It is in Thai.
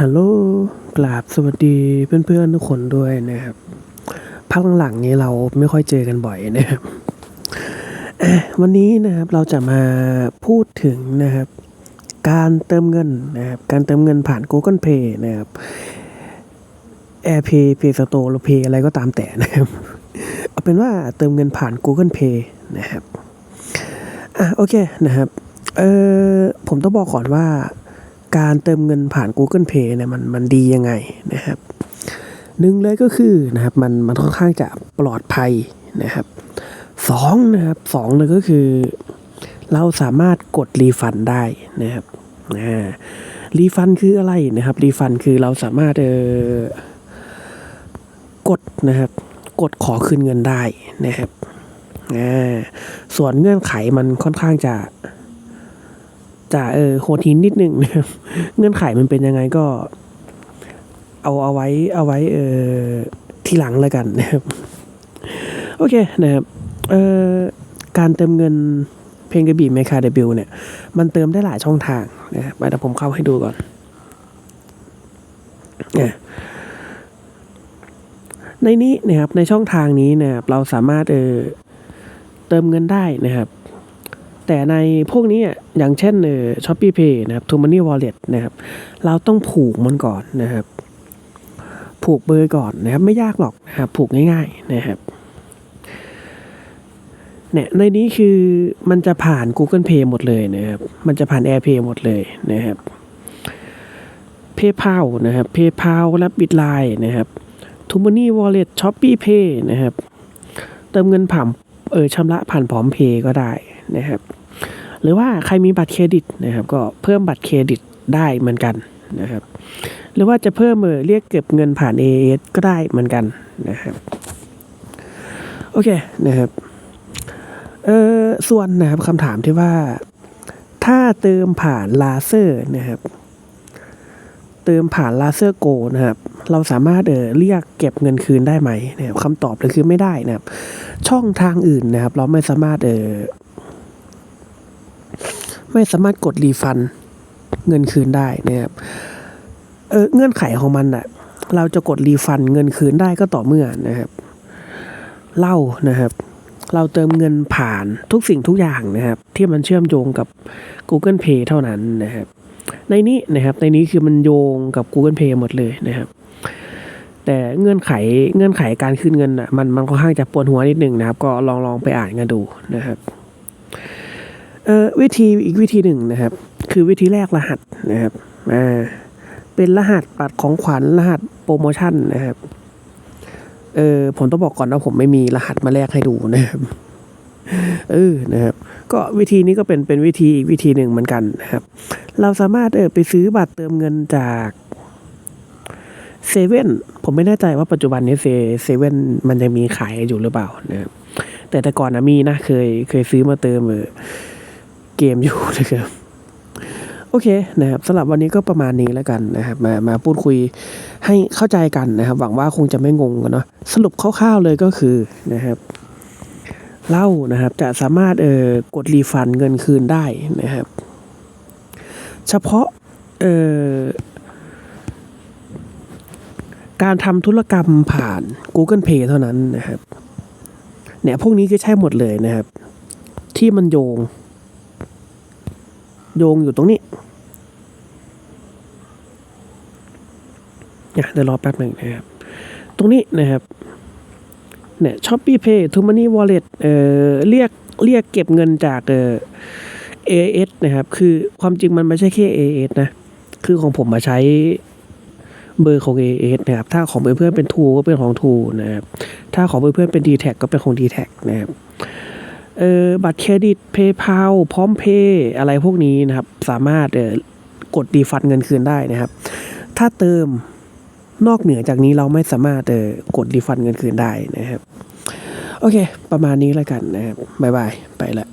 ฮัลโหลกราบสวัสดีเพื่อนๆทุกคนด้วยนะครับพักหลังๆนี้เราไม่ค่อยเจอกันบ่อยนะครับวันนี้นะครับเราจะมาพูดถึงนะครับ การเติมเงินนะครับการเติมเงินผ่าน Google Pay นะครับ AirPay Pay Store หรือ Pay อะไรก็ตามแต่นะครับ เอาเป็นว่าเติมเงินผ่าน Google Pay นะครับอะโอเคนะครับเออผมต้องบอกก่อนว่า การเติมเงินผ่าน Google Pay เนี่ยมันมันดียังไงนะครับหนึ่งเลยก็คือนะครับมันมันค่อนข้างจะปลอดภัยนะครับสองนะครับสองเลยก็คือ เราสามารถกดรีฟันได้นะครับอ่ารีฟันคืออะไรนะครับรีฟันคือเราสามารถเออกดนะครับ กดขอคืนเงินได้นะครับอ่าส่วนเงื่อนไขมันค่อนข้างจะ จะเออโหดหินนิดนึงนะครับเงื่อนไขมันเป็นยังไงก็ เอาเอาไว้เอาไว้เออทีหลังแล้วกันนะครับ โอเคนะครับเออการเติมเงินเพลงกระบี่เมคาเดบิวเนี่ย มันเติมได้หลายช่องทางนะครับเดี๋ยวผมเข้าให้ดูก่อนเนี่ยในนี้นะครับในช่องทางนี้นะครับเราสามารถเออเติมเงินได้นะครับ แต่ในพวกนี้อะอย่างเช่นเออช้อปปี้เพย์นะครับทูมันนี่วอลเล็ตนะครับเราต้องผูกมันก่อนนะครับ ผูกเบอร์ก่อนนะครับ ไม่ยากหรอกนะครับผูกง่าย ๆนะครับเนี่ยในนี้คือมันจะผ่าน Google Pay หมดเลยนะครับ มันจะผ่าน AirPay หมดเลยนะครับ PayPal นะครับ PayPal และ Bitline นะครับ t o m o n y Wallet Shopee Pay นะครับ เติมเงินผ่านเออชำระผ่านพร้อมเพย์ก็ได้ นะครับ หรือว่าใครมีบัตรเครดิตนะครับ ก็เพิ่มบัตรเครดิตได้เหมือนกันนะครับ หรือว่าจะเพิ่มเออเรียกเก็บเงินผ่าน AAS ก็ได้เหมือนกันนะครับโอเคนะครับเออส่วนนะครับคำถามที่ว่า ถ้าเติมผ่านลาเซอร์นะครับ เติมผ่านลาเซอร์โกนะครับ เราสามารถเออเรียกเก็บเงินคืนได้ไหมนะครับคำตอบเลยคือไม่ได้นะครับ ช่องทางอื่นนะครับ เราไม่สามารถเออ ไม่สามารถกดรีฟันเงินคืนได้นะครับเออเงื่อนไขของมันอะเราจะกดรีฟันเงินคืนได้ก็ต่อเมื่อนะครับเล่านะครับ เราเติมเงินผ่านทุกสิ่งทุกอย่างนะครับ ที่มันเชื่อมโยงกับ Google Pay เท่านั้นนะครับ ในนี้นะครับในนี้คือมันโยงกับ Google Pay หมดเลยนะครับ แต่เงื่อนไขเงื่อนไขการคืนเงินอะมันมันค่อนข้างจะปวดหัวนิดนึงนะครับ ก็ลองลองไปอ่านกันดูนะครับ เออวิธีอีกวิธีหนึ่งนะครับ คือวิธีแรกรหัสนะครับอ่าเป็นรหัสบัตรของขวัญรหัสโปรโมชั่นนะครับเออผมต้องบอกก่อนว่าผมไม่มีรหัสมาแลกให้ดูนะครับเออนะครับ ก็วิธีนี้ก็เป็นเป็นวิธีอีกวิธีหนึ่งเหมือนกันนะครับ เราสามารถเออไปซื้อบัตรเติมเงินจากเซเว่นผมไม่แน่ใจว่าปัจจุบันนี้เซเซเว่นมันยังมีขายอยู่หรือเปล่านะครับแต่แต่ก่อนนะมีนะเคยเคยซื้อมาเติมเออ เกมอยู่นะครับโอเคนะครับสำหรับวันนี้ก็ประมาณนี้แล้วกันนะครับมามาพูดคุยให้เข้าใจกันนะครับ หวังว่าคงจะไม่งงกันเนาะสรุปคร่าวๆเลยก็คือนะครับเล่านะครับจะสามารถเอ่อกดรีฟันเงินคืนได้นะครับ เฉพาะเอ่อการทำธุรกรรมผ่าน Google Pay เท่านั้นนะครับเนี่ยพวกนี้ก็ใช่หมดเลยนะครับ ที่มันโยง โยงอยู่ตรงนี้อะเดี๋ยวรอแป๊บหนึ่งนะครับ ตรงนี้นะครับเนี่ยช้อปปี้เพย์ทูมันนี่วอลเล็ตเอ่อเรียกเรียกเก็บเงินจากเอ่อ AS นะครับ คือความจริงมันไม่ใช่แค่ AS นะ คือของผมมาใช้เบอร์ของ AS นะครับ ถ้าของเพื่อนๆเป็นทูก็เป็นของทูนะครับ ถ้าของเพื่อนๆเป็น d t แทก็เป็นของ d t แทนะครับ เออบัตรเครดิต PayPal พร้อมเพย์อะไรพวกนี้นะครับ สามารถเออกดดีฟันเงินคืนได้นะครับ ถ้าเติมนอกเหนือจากนี้เราไม่สามารถเออกดดีฟันเงินคืนได้นะครับ โอเค ประมาณนี้แล้วกันนะครับบ๊ายบาย ไปละ